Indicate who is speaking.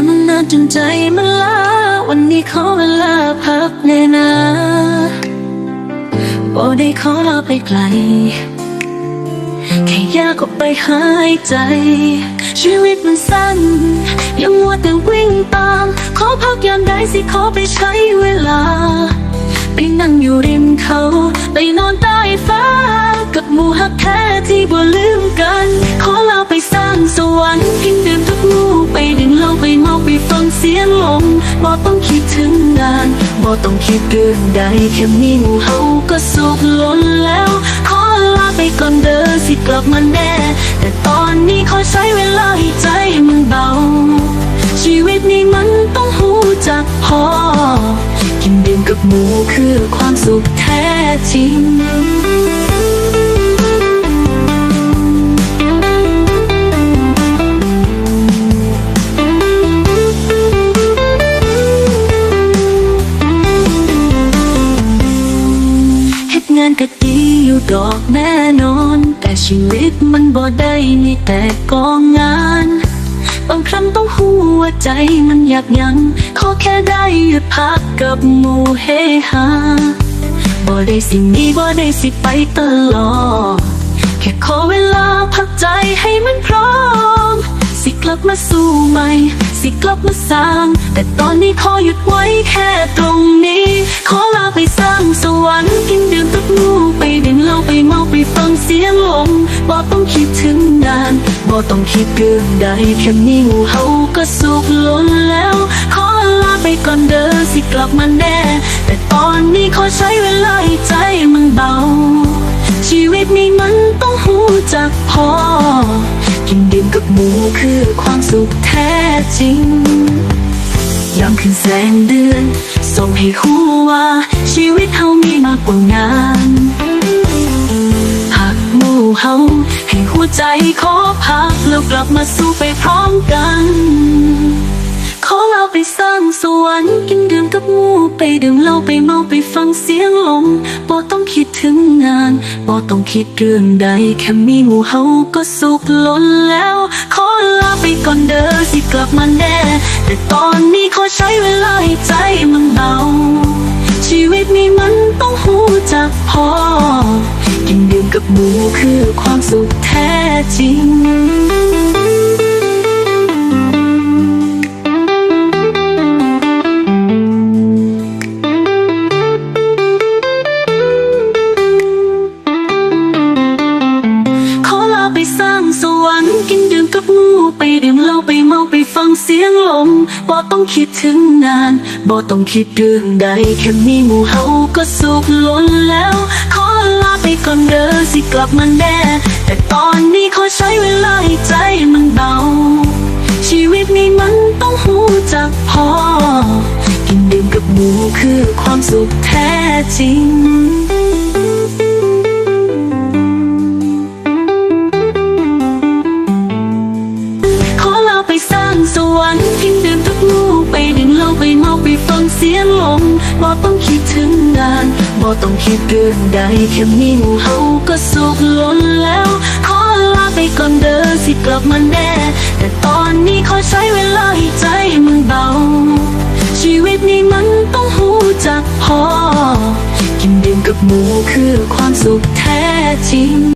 Speaker 1: นมานานจนใจมันล้าวันนี้ขอเวลาพักแน่นาบ่ได้ขอลาไปไกล แค่อยากออกไปหายใจ ชีวิตมันสั้น ยังมัวแต่วิ่งตาม ขอพักยามใดสิขอไปใช้เวลา ไปนั่งอยู่ริมเขา ไปนอนใต้ฟ้า กับหมู่ฮักแท้ที่บ่ลืมกัน ขอลาไปสร้างสวรรค์กิน เหล้าไปเมาไปฟังเสียงลมบ่ต้องคิดถึงงานบ่ต้องคิดเรื่องใดแค่มีหมู่เฮาก็สุขล้นแล้ว ขอลาไปก่อนเด้อสิกลับมาแน่ แต่ตอนนี้ขอใช้เวลาให้ใจมันเบา ชีวิตนี้มันต้องหูจักพอ กินดื่มกับหมูคือความสุขแท้จริง นก็ดีอยู่ดอกแน่นอน แต่ชีวิตมันบ่ได้มีแต่กองงาน บางครั้งต้องหัวใจมันอยากยัง ขอแค่ได้หยุดพักกับหมู่เฮฮาบ่ได้สิ่งนี้บ่ได้สิไปตลอด แค่ขอเวลาพักใจให้มันพร้อม สิกลับมาสู้ใหม่ สิกลับมาสร้าง แต่ตอนนี้ขอหยุดไว้แค่ตรงนี้ ขอลาไปสร้างสวรรค์กินดื่มตักมูไปดื่มเหล้าไปเมาไปฟังเสียงลมบ่ต้องคิดถึงงานบ่ต้องคิดเรื่องใดแค่มีหมู่เฮาก็สุขล้นแล้ว ขอลาไปก่อนเด้อสิกลับมาแน่ แต่ตอนนี้ขอใช้เวลาใใจมันเบา ชีวิตนี้มันต้องหูจักพอ กินดื่มกับหมูคือความสุขแท้จริงยามคืนแสงเดือน ส่งให้หูว่า ชีวิตเฮามีมากกว่างานหักหมู่เฮาให้หัวใจขอพักแล้วกลับมาสู้ไปพร้อมกัน เราไปสร้างสวรรค์กินดื่มกับหมูไปดื่มเหล้าไปเมาไปฟังเสียงลมบ่ต้องคิดถึงงานบ่ต้องคิดเรื่องใด แค่มีหมู่เฮาก็สุขล้นแล้ว ขอลาไปก่อนเด้อสิกลับมาแน่ แต่ตอนนี้ขอใช้เวลาให้ใจมันเบาชีวิตนี้มันต้องหูจักพอ กินดื่มกับหมูคือความสุขแท้จริง มบ่ต้องคิดถึงงานบ่ต้องคิดเรื่องใด แค่มีหมู่เฮาก็สุขล้นแล้ว ขอลาไปก่อนเด้อสิกลับมาแน่ แต่ตอนนี้ขอใช้เวลาให้ใจมันเบา ชีวิตนี้มันต้องหูจักพอ กินดื่มกับหมูคือความสุขแท้จริงางสวรรค์กินดื่มทุกมู่ไปดื่มเหล้าไปเมาไปฟังเสียงลมบ่ต้องคิดถึงงานบ่ต้องคิดเรื่องใดแค่มีหมู่เฮาก็สุขล้นแล้ว ขอลาไปก่อนเด้อสิกลับมาแน่ แต่ตอนนี้ขอใช้เวลาให้ใจมันเบา ชีวิตนี้มันต้องหูจักพอ กินดื่มกับหมูคือความสุขแท้จริง